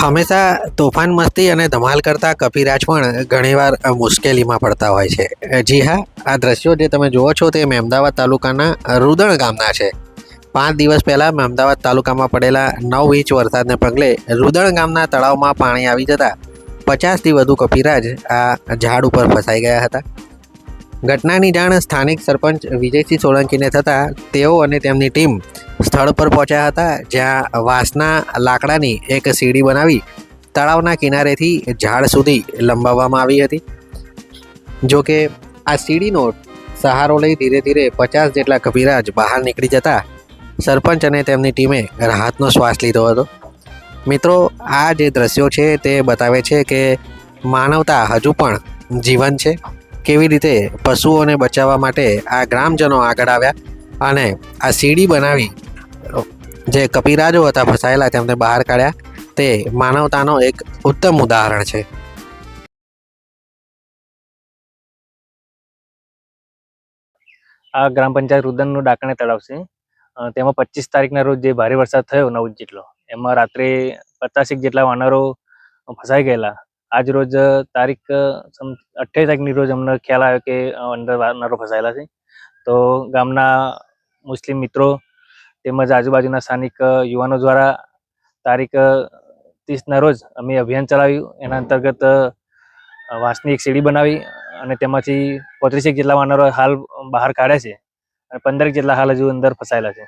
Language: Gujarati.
હંમેશા તોફાન મસ્તી અને ધમાલ કરતા કપિરાજ પણ ઘણીવાર મુશ્કેલીમાં પડતા હોય છે. જી હા, આ દ્રશ્યો જે તમે જુઓ છો તે મહેમદાવાદ તાલુકાના રુદણ ગામના છે. પાંચ દિવસ પહેલાં મહેમદાવાદ તાલુકામાં પડેલા નવ ઇંચ વરસાદને પગલે રુદણ ગામના તળાવમાં પાણી આવી જતા પચાસથી વધુ કપિરાજ આ ઝાડ ઉપર ફસાઈ ગયા હતા. ઘટનાની જાણ સ્થાનિક સરપંચ વિજયસિંહ સોલંકીને થતાં તેઓ અને તેમની ટીમ સ્થળ પર પહોંચ્યા હતા, જ્યાં વાંસના લાકડાની એક સીડી બનાવી તળાવના કિનારેથી ઝાડ સુધી લંબાવવામાં આવી હતી. જો કે આ સીડીનો સહારો લઈ ધીરે ધીરે પચાસ જેટલા કબીરાજ બહાર નીકળી જતા સરપંચ અને તેમની ટીમે રાહતનો શ્વાસ લીધો હતો. મિત્રો, આ જે દ્રશ્યો છે તે બતાવે છે કે માનવતા હજુ પણ જીવન છે. કેવી રીતે પશુઓને બચાવવા માટે આ ગ્રામજનો આગળ આવ્યા અને આ સીડી બનાવી, જે કપિરાજો હતા ફસાયેલા તેમને બહાર કાઢ્યા, તે માનવતાનો એક ઉત્તમ ઉદાહરણ છે. આ ગ્રામ પંચાયત રુદનનું ડાકણે તળાવ છે. તેમાં પચીસ તારીખના રોજ જે ભારે વરસાદ થયો નવ જેટલો એમાં રાત્રે પચાસેક જેટલા વાનરો ફસાઈ ગયેલા. આજ રોજ તારીખ અઠ્યાવીસ તારીખની રોજ અમને ખ્યાલ આવ્યો કે અંદર વાનરો ફસાયેલા છે. તો ગામના મુસ્લિમ મિત્રો તેમજ આજુબાજુના સ્થાનિક યુવાનો દ્વારા તારીખ ત્રીસના રોજ અમે અભિયાન ચલાવ્યું. એના અંતર્ગત વાંસની એક સીડી બનાવી અને તેમાંથી પોત્રીસેક જેટલા વાનરો હાલ બહાર કાઢ્યા છે અને પંદરેક જેટલા હાલ હજુ અંદર ફસાયેલા છે.